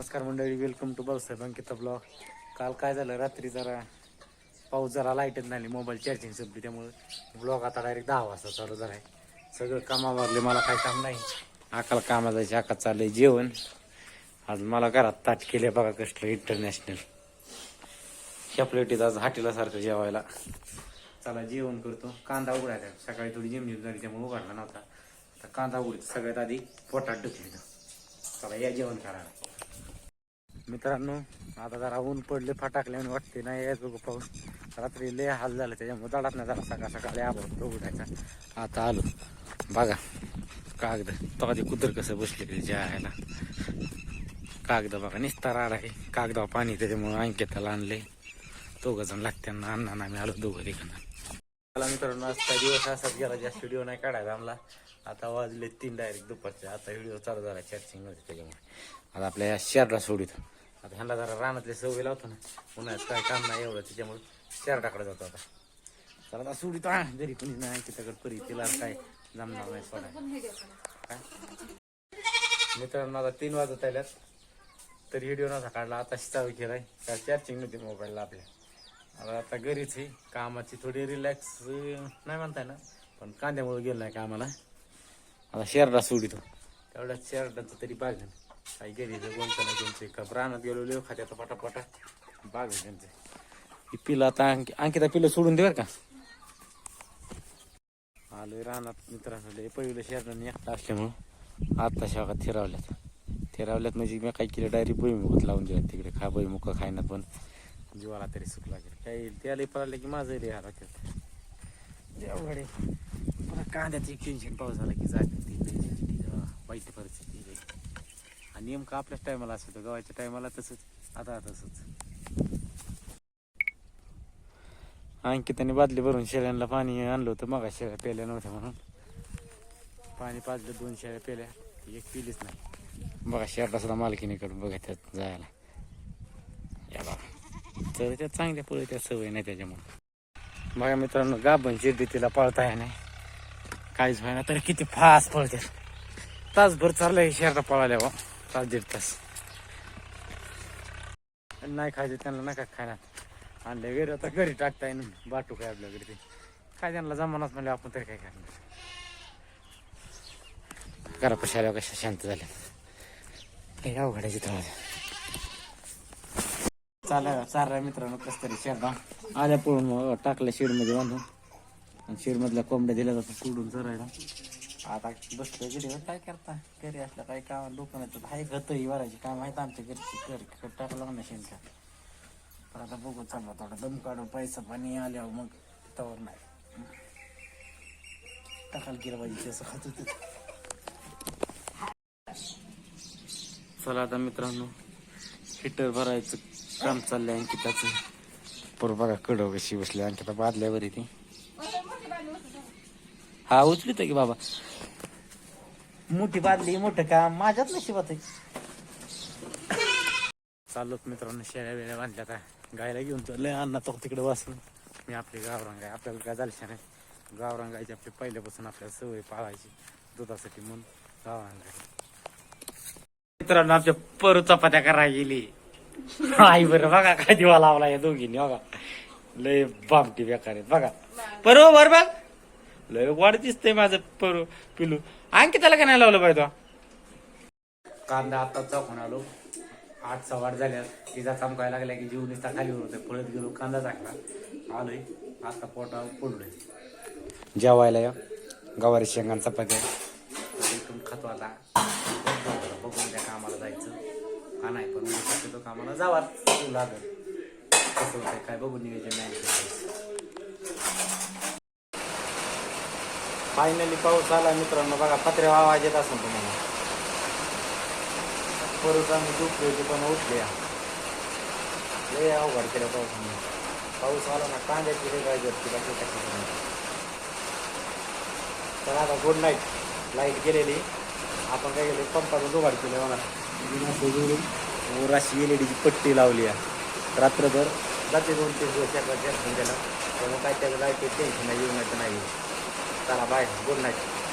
नमस्कार मंडळी welcome to Babasaheb Ankita vlog काल काय झालं? रात्री जरा पाऊस जरा लाईटच नाही मोबाईल चार्जिंग संपली त्यामुळे ब्लॉग आता डायरेक्ट दहा वाजता चालू झाला आहे सगळं कामावरले मला काय काम नाही. आकाला कामा जायचे आका चाललंय जेवण. आज मला घरात ताट केले बघा कसलं इंटरनॅशनल ह्या प्लेटीत आज हाटीला जेवायला. चला जेवण करतो. कांदा उघडायचा सकाळी थोडी जेमजेम झाली त्यामुळे उघडला नव्हता. आता कांदा उघडतो. सगळ्यात आधी पोटात ढकली चला या जेवण करायला. मित्रांनो आता जरा ऊन पडले फटाकल्याने वाटते नाही यायचो बघू पाऊस रात्री लय हाल झालं त्याच्यामुळे दडात नाही जरा सकाळ सकाळी आलो उघडायचा आता आलो. बघा कागद. तो आधी कुदर कसं बसले जायला कागद बघा निस्तार आला आहे. कागदावर पाणी त्याच्यामुळे अंकिताला आणले. दोघं जण लागत्यांना अण्णा आम्ही आलो दोघं तिकडं मला मित्रांनो आजचा दिवस असाच गेला जास्त व्हिडिओ नाही काढायचा आम्हाला आता वाजले तीन डायरेक्ट दुपारचे. आता व्हिडिओ चालू झाला चार्जिंगमध्ये त्याच्यामुळे. आता आपल्या या शेरला सोडित. आता ह्यांना जरा रानातले सवय लावतो ना. उन्हाळ्यात काय काम नाही एवढं त्याच्यामुळे शेरडाकडे जातो आता. चला आता सोडित जरी घरी कोणी नाही तिच्याकडे परी तिला काय जमणार नाही सोडाय मित्रांनो आता तीन वाजत आल्यात. तरी व्हिडिओ नसा काढला आता चालू केलाय काय चार्जिंग नव्हती मोबाईलला आपल्या. आता आता घरीच आहे. कामाची थोडी रिलॅक्स नाही म्हणताय ना पण कांद्यामुळे गेलं नाही कामाला. आता शेरडा सोडितो. तेवढ्या शेरडाचं तरी बाग काही घरी कोणतं नाही कोणते का रानात गेलो लेव खाते आता पटापटा. बाग आहे त्यांचे. पिलं आता अंकी अंकिता पिलं सोडून दे बरं का. आलोय रानात मित्रांनो लय पहिलं शेरडाने एकटा असल्यामुळं आत्ता शेवगात थिरावल्यात. थिरावल्यात म्हणजे मी काय केलं डायरेक्ट भुईमुखत लावून दिला. तिकडे खा भुईमुख खायना पण जीवाला तरी सुख लागेल. काही त्याला पळाले की माझं रे आला अवघडे मला कांद्याचं एक टेन्शन पाऊस झाला की जाते ती. वाईट परिस्थिती आणि नेमकं आपल्याच टायमाला असं होतं गव्हाच्या टायमाला तसंच आता तसंच. अंकिताने बादली भरून शेळ्यांना पाणी आणलं होतं मग शेळ्या प्यायल्या नव्हत्या म्हणून. पाणी पाजलं दोन शेळ्या पेल्या एक पिलीच नाही. बघा शेरला सुद्धा मालकीनीकडून बघा त्यात जायला. या बघा. तर त्या चांगल्या पळी त्या सवय नाही त्याच्यामुळे. बघा मित्रांनो गाभण शिर्डी तिला पळता आहे नाही. काहीच व्हायना तरी किती फास्ट पळते तासभर चाललंय शेरला पळाल्या बा तास दीड तास नाही खायचे त्यांना नका खायला. आणले घरी आता घरी टाकताय ना बाटू काय आपल्याकडे ते. काय त्यांना जमानाच म्हणले आपण तरी काय करणार? करा पशाला कशा शांत झाल्या. हे अवघडायची तर चालेल चालला मित्रांनो कस तरी शेरडा. आल्या पळून टाकलं टाकल्या शेडमध्ये बांधून. आणि शेडमधल्या कोंबड्या दिल्या जातात सोडून चरायला आता बसतोय घरी काय करता? घरी असलं काही काम लोक नाही हाय खत ही वरायची काम आहेत आमच्या घरची. कर टाकलं ना शेणच्या पण आता बघू चालला थोडा दम काढून पैसा पाणी आल्यावर मग तवर नाही. टाकाल गेलं पाहिजे असं खात होतं. चला आता मित्रांनो हिटर भरायचं काम चाललंय अंकिताचं. बरोबर बघा कडव कशी बसली अंकिता बादल्यावर ती. हा उचलित की बाबा. मोठी बादली मोठं काम माझ्याच नशिबात आहे. चाललोत मित्रांनो शेळ्या वेळ्या बांधल्या आता. गायला घेऊन चाललंय अण्णा तो तिकडे बसून. मी आपली गावरांग आहे आपल्याला काय झालं नाही गावरांग गायची आपली पहिल्यापासून आपल्याला सवय पाळायची दुधासाठी म्हणून गावरांग मित्रांनो आमच्या परू चपात्या करायला गेली. आई बरं बघा काय दिवा लावला या दोघींनी बघा. लय बामटी बेकार आहेत बघा. परू बर बघ. लय वाढ दिसतंय माझं पर पिलू आणखी त्याला काय नाही लावलं पाहिजे कांदा आता चाकून आलो. आठ सवार झाल्या तिचा चमकायला लागल्या की जीव निस्ता खाली होते पळत गेलो कांदा टाकला आलोय. आता पोटा पडलोय. जेवायला या. गवारी शेंगांचा चपात्या इथून खातो आता. बघून त्या कामाला जायचं. हा नाही पण शक्यतो कामाला जावा लागेल. कसं होतंय काय बघून नियोजन नाही. फायनली पाऊस आला मित्रांनो बघा पत्र्या आवाज येत असेल तुम्हाला. परत आम्ही दुखले होते पण उठले लय अवघड केलं पावसाने. पाऊस आला ना कांद्याची लय काय करते बाकी तर आता गुड नाईट लाइट गेलेली. आपण काय केलं पंपाचं जुगाड केलं मला वर अशी एल ईडीची पट्टी लावली आहे रात्रभर. जाते दोन तीन दिवस एका त्याला त्यामुळे काय त्याचं लाइट टेन्शन नाही येऊ नाही तर नाही चला बाय गुड नाईट